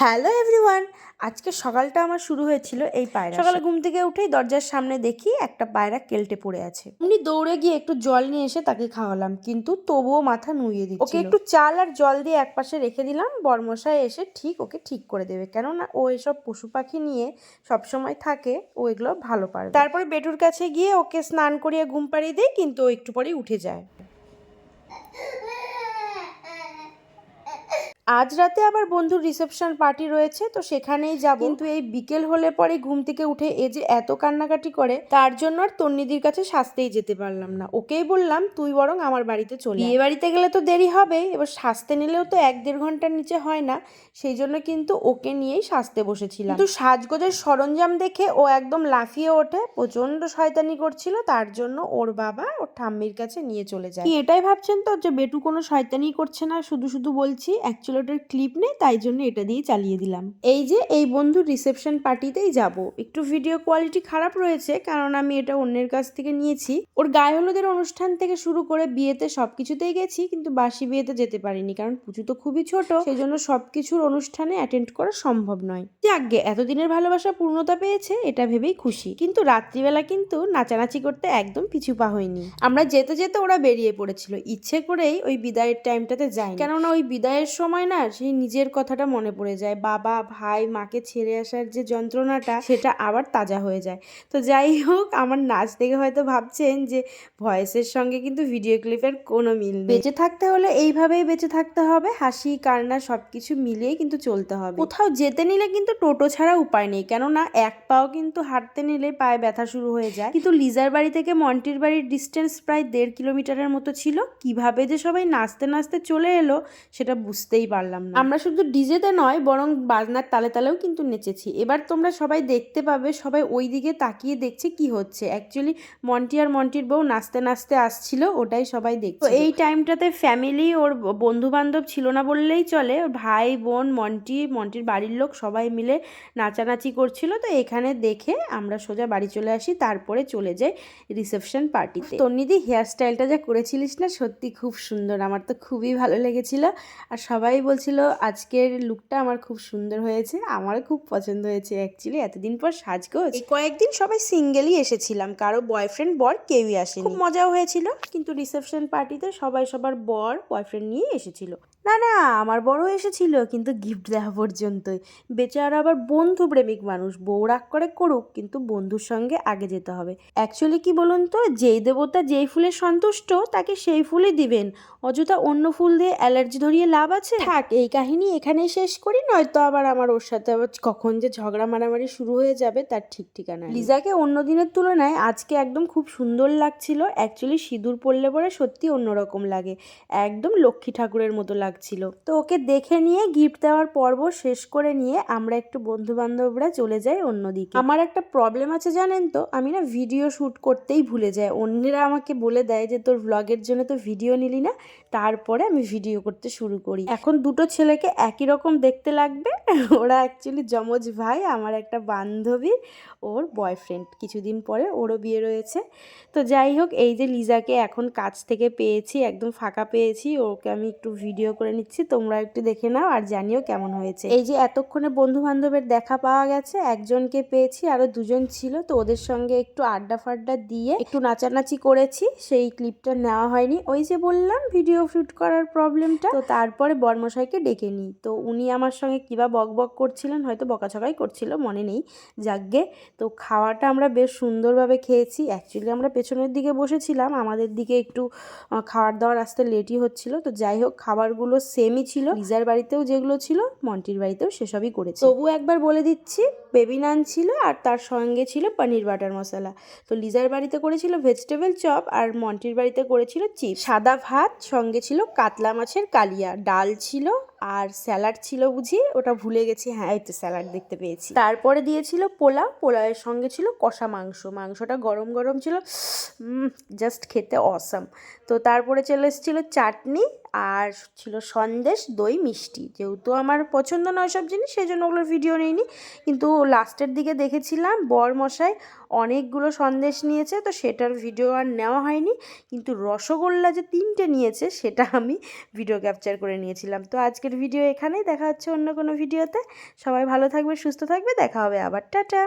Hello everyone আজকে সকালটা আমার শুরু হয়েছিল এই পায়রা সকালে ঘুম থেকে উঠেই দরজার সামনে দেখি একটা পায়রা কেলটে পড়ে আছে। উনি দৌড়ে গিয়ে একটু জল নিয়ে এসে তাকে খাওয়ালাম কিন্তু তবুও মাথা নুইয়ে দিচ্ছিল। ওকে একটু চাল আর জল দিয়ে একপাশে রেখে দিলাম বর্মশাই এসে ঠিক ওকে ঠিক করে দেবে কেননা ও এসব পশু পাখি নিয়ে সবসময় থাকে ও এগুলো ভালো পারে তারপরে বেটুর কাছে গিয়ে ওকে স্নান করিয়ে ঘুম পাড়িয়ে দিই কিন্তু ও একটু পরেই উঠে যায়। আজ রাতে আবার বন্ধুর রিসেপশন পার্টি রয়েছে তো সেখানেই যাব। কিন্তু এই বিকেল হলে পরে ঘুম থেকে উঠে এ যে এত কান্নাকাটি করে তার জন্য আর তন্নিদির কাছে সাজতেই যেতে পারলাম না। ওকেই বললাম তুই বরং আমার বাড়িতে চলে বিয়ে বাড়িতে গেলে তো দেরি হবে এবার সাজতে নিলেও তো এক দেড় ঘণ্টার নিচে হয় না সেই জন্য কিন্তু ওকে নিয়েই সাজতে বসেছিলাম। কিন্তু সাজগোজের সরঞ্জাম দেখে ও একদম লাফিয়ে ওঠে প্রচণ্ড শয়তানি করছিল তার জন্য ওর বাবা ওর ঠাম্মির কাছে নিয়ে চলে যায়। এটাই ভাবছেন তো যে বেটু কোনো শয়তানি করছে না শুধু শুধু বলছি অ্যাকচুয়ালি ওটার ক্লিপ নেই, তাই জন্য এটা দিয়ে চালিয়ে দিলাম। এই যে, এই বন্ধুর রিসেপশন পার্টিতেই যাব। একটু ভিডিও কোয়ালিটি খারাপ রয়েছে, কারণ আমি এটা অন্যের কাছ থেকে নিয়েছি। ওর গায়ে হলুদের অনুষ্ঠান থেকে শুরু করে বিয়েতে সবকিছুতেই গেছি, কিন্তু বাসি বিয়েতে যেতে পারিনি, কারণ পুজো তো খুবই ছোট। সেই জন্য সবকিছুর অনুষ্ঠানে অ্যাটেন্ড করা সম্ভব নয়। যাকগে, এতদিনের ভালোবাসা পূর্ণতা পেয়েছে, এটা ভেবেই খুশি। কিন্তু রাত্রিবেলা কিন্তু নাচানাচি করতে একদম পিছু পা হয়নি। আমরা যেতে যেতে ওরা বেরিয়ে পড়েছিল। ইচ্ছে করেই ওই বিদায়ের টাইমটাতে যাই কেননা ওই বিদায়ের সময় না সেই নিজের কথাটা মনে পড়ে যায়। বাবা ভাই মাকে ছেড়ে আসার যে যন্ত্রণাটা সেটা আবার তাজা হয়ে যায়। তো যাই হোক আমার নাচ দেখে হয়তো ভাবছেন যে ভয়েসের সঙ্গে কিন্তু ভিডিও ক্লিপের কোনো মিল নেই। বেঁচে থাকতে হলে এইভাবেই বেঁচে থাকতে হবে হাসি কান্না সব কিছু মিলিয়ে কিন্তু চলতে হবে। কোথাও যেতে নিলে কিন্তু টোটো ছাড়া উপায় নেই কেননা এক পাও কিন্তু হাঁটতে নিলে পায়ে ব্যথা শুরু হয়ে যায়। কিন্তু লিজার বাড়ি থেকে মন্টির বাড়ির ডিস্টেন্স প্রায় দেড় কিলোমিটারের মতো ছিল। কীভাবে যে সবাই নাচতে নাচতে চলে এলো সেটা বুঝতেই পারলাম না। আমরা শুধু ডিজেতে নয় বরং বাজনার তালে তালেও কিন্তু নেচেছি। এবার তোমরা সবাই দেখতে পাবে সবাই ওই দিকে তাকিয়ে দেখছে কি হচ্ছে। অ্যাকচুয়ালি মন্টি আর মন্টির বউ নাচতে নাচতে আসছিল ওটাই সবাই দেখছে তো এই টাইমটাতে ফ্যামিলি ওর বন্ধু বান্ধব ছিল না বললেই চলে। ভাই বোন মন্টি মন্টির বাড়ির লোক সবাই মিলে নাচানাচি করছিল। তো এখানে দেখে আমরা সোজা বাড়ি চলে আসি তারপরে চলে যাই রিসেপশন পার্টিতে তন্নিদি হেয়ার স্টাইলটা যা করেছিলিস না সত্যি খুব সুন্দর। আমার তো খুবই ভালো লেগেছিল। আর সবাই বলছিল আজকের লুকটা আমার খুব সুন্দর হয়েছে আমারও খুব পছন্দ হয়েছে অ্যাকচুয়ালি এতদিন পর সাজগোজ। এই কয়েকদিন সবাই সিঙ্গেলই এসেছিলাম কারও বয়ফ্রেন্ড বর কেউই আসেনি। খুব মজাও হয়েছিল কিন্তু রিসেপশন পার্টিতে সবাই সবার বর বয়ফ্রেন্ড নিয়ে এসেছিল। না না, আমার বড় এসেছিল, কিন্তু গিফট দেওয়া পর্যন্তই। বেচারা আবার বন্ধু প্রেমিক মানুষ, বউ রাগ করে করুক, কিন্তু বন্ধুর সঙ্গে আগে যেতে হবে। অ্যাকচুয়ালি কি বলুন তো, যেই দেবতা যেই ফুলে সন্তুষ্ট, তাকে সেই ফুলই দিবেন। অযথা অন্য ফুল দিয়ে অ্যালার্জি ধরিয়ে লাভ আছে? থাক, এই কাহিনী এখানেই শেষ করি, নয়তো আবার আমার ওর সাথে আবার কখন যে ঝগড়া মারামারি শুরু হয়ে যাবে, তার ঠিক ঠিকানা। লিজাকে অন্য দিনের তুলনায় আজকে একদম খুব সুন্দর লাগছিল। অ্যাকচুয়ালি সিঁদুর পরলে পরে সত্যি অন্যরকম লাগে। একদম লক্ষ্মী ঠাকুরের মতো লাগছিল তো ওকে দেখে নিয়ে গিফট দেওয়ার পর্ব শেষ করে নিয়ে আমরা একটু বন্ধু বান্ধবরা চলে যাই অন্যদিকে। আমার একটা প্রবলেম আছে জানেন তো? আমি না ভিডিও শ্যুট করতেই ভুলে যাই। অন্যরা আমাকে বলে দেয় যে, তোর ভ্লগের জন্য তো ভিডিও নিলি না, তারপরে আমি ভিডিও করতে শুরু করি। এখন দুটো ছেলেকে একই রকম দেখতে লাগবে। ওরা অ্যাকচুয়ালি যমজ ভাই, আমার একটা বান্ধবী, ওর বয়ফ্রেন্ড কিছুদিন পরে ওরও বিয়ে রয়েছে। তো যাই হোক, এই যে লিজাকে এখন কাছ থেকে পেয়েছি, একদম ফাঁকা পেয়েছি। ওকে আমি একটু ভিডিও করে নিচ্ছি, তোমরা একটু দেখে নাও আর জানিও কেমন হয়েছে। এই যে এতক্ষণে বন্ধু বান্ধবের দেখা পাওয়া গেছে, একজনকে পেয়েছি, আরও দুজন ছিল, তো ওদের সঙ্গে একটু আড্ডা ফাড্ডা দিয়ে একটু নাচানাচি করেছি, সেই ক্লিপটা নেওয়া হয়নি। ওই যে বললাম, ভিডিও শুট করার প্রবলেমটা। তো তারপরে বর্মশাইকে ডেকে নিই। তো উনি আমার সঙ্গে কিবা বক বক করছিলেন, হয়তো বকাছকাই করছিল, মনে নেই, যাকগে। তো খাওয়াটা আমরা বেশ সুন্দরভাবে খেয়েছি। অ্যাকচুয়ালি আমরা পেছনের দিকে বসেছিলাম, আমাদের দিকে একটু খাওয়ার দাওয়ার আসতে লেটই হচ্ছিল। তো যাই হোক, খাবারগুলো সেমই ছিল লিজার বাড়িতেও যেগুলো ছিল মন্টির বাড়িতেও সেসবই করেছি। তবু একবার বলে দিচ্ছি বেবি নান ছিল আর তার সঙ্গে ছিল পনির বাটার মশলা। তো লিজার বাড়িতে করেছিল ভেজিটেবল চপ আর মন্টির বাড়িতে করেছিল চিপ সাদা ভাত, সঙ্গে ছিল কাতলা মাছের কালিয়া। ডাল ছিল আর স্যালাড ছিল বুঝি, ওটা ভুলে গেছি হ্যাঁ তো স্যালাড দেখতে পেয়েছি। তারপরে দিয়েছিল পোলাও, পোলাওয়ের সঙ্গে ছিল কষা মাংস। মাংসটা গরম গরম ছিল জাস্ট খেতে অসাম তো তারপরে চলে এসেছিল চাটনি আর ছিল সন্দেশ, দই, মিষ্টি। যেহেতু আমার পছন্দ নয় সব জিনিস সেই জন্য ওগুলোর ভিডিও নেইনি। কিন্তু লাস্টের দিকে দেখেছিলাম বর মশাই অনেকগুলো সন্দেশ নিয়েছে, তো সেটার ভিডিও আর নেওয়া হয়নি। কিন্তু রসগোল্লা যে তিনটে নিয়েছে, সেটা আমি ভিডিও ক্যাপচার করে নিয়েছিলাম। তো আজকে আজকের ভিডিও এখানেই। দেখা হচ্ছে অন্য কোনো ভিডিওতে সবাই ভালো থাকবে, সুস্থ থাকবে। দেখা হবে আবার। টাটা!